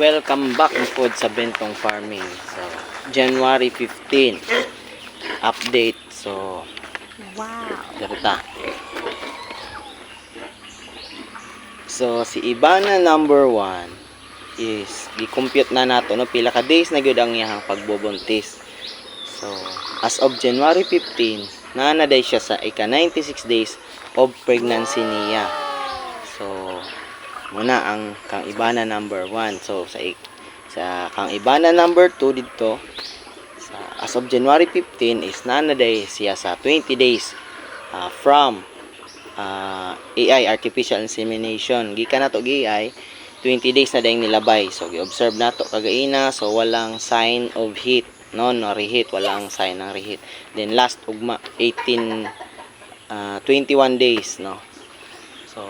Welcome back po sa Bentong Farming. So, January 15 update. So, Wow. darita. So, si Ibana number 1 is gi-compute na nato no pila ka days na gyud ang iyang pagbubuntis. So, as of January 15, naanaday siya sa ika 96 days of pregnancy niya. So, muna ang kang Ibana number 1. So, sa sa kang Ibana number 2 dito sa as of January 15 is naanaday siya sa 20 days ah, from ah, AI artificial insemination. Gikan na to AI 20 days na dayang nilabay. So, gi-observe na to kagaina. So, walang sign of heat. No, no reheat. Walang sign ng reheat. Then, last ugma, 18, ah, 21 days, no. So,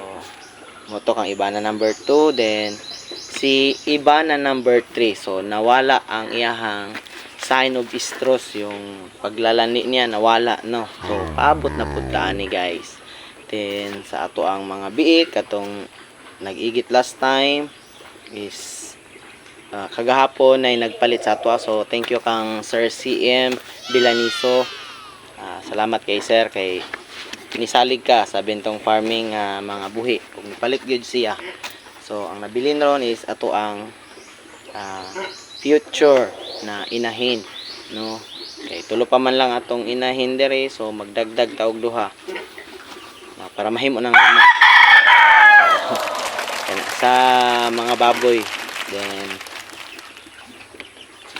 moto kang Ibana number 2. Then, si Ibana number 3. So, nawala ang iyahang sign of estrus. Yung paglalani niya, nawala, no. So, paabot na puntaan ni guys. Then, sa ato ang mga biik, katong nag-igit last time is ah, kagahapon ay nagpalit sa ato. So, thank you kang Sir CM Bilaniso. Ah, salamat kay Sir kay pinisalig ka sa bentong farming ah, mga buhi. Kung nipalit gyud siya. So, ang nabilin ron is ato ang ah, future na inahin, no? Kay tulo pa man lang atong inahin dere, so magdagdag taog duha. Ah, para mahimo nang yan, sa mga baboy, then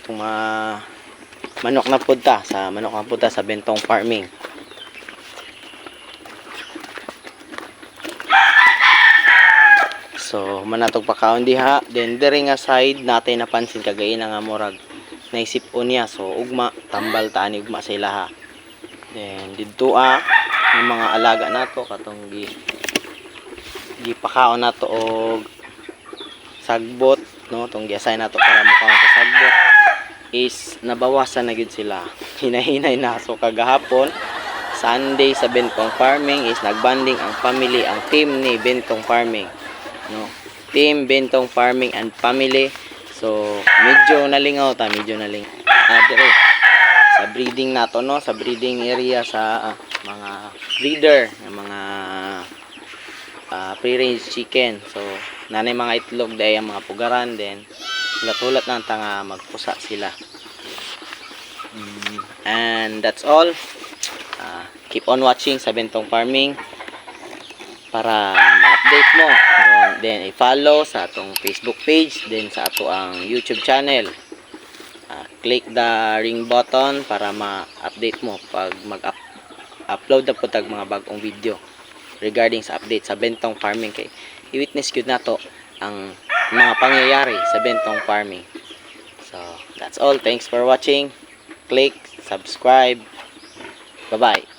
itong mga manok na punta sa manok na punta sa bentong farming. So, manatog pa kaon diha. Then, diri nga side natin napansin kagay na nga murag naisip o niya. So, ugma, tambal taan ugma sa ilaha. Then, dito ah, ng mga alaga nato katong gi gipakaon nato og sagbot no tong gi-assign nato para mukaon sa sagbot is nabawasan na gyud sila hinahinay na so kagahapon Sunday sa Bentong Farming is nagbanding ang family ang team ni Bentong Farming no? Team Bentong Farming and family. So medyo nalingaw ta medyo naling ah, dire. Sa breeding nato no? Sa breeding area sa ah, mga breeder ng mga ah, free-range chicken. So nanay mga itlog dahil ang mga pugaran din. Ulat-ulat ang tanga magpusa sila. Mm, and that's all. Ah, keep on watching sa Bentong Farming para ma-update mo. Then, i-follow sa atong Facebook page then sa ato ang YouTube channel. Ah, click the ring button para ma-update mo pag mag-upload na po tag mga bagong video regarding sa update sa bentong farming. Kay i-witness gyud nato ang mga pangyayari sa bentong farming. So that's all. Thanks for watching. Click subscribe. Bye bye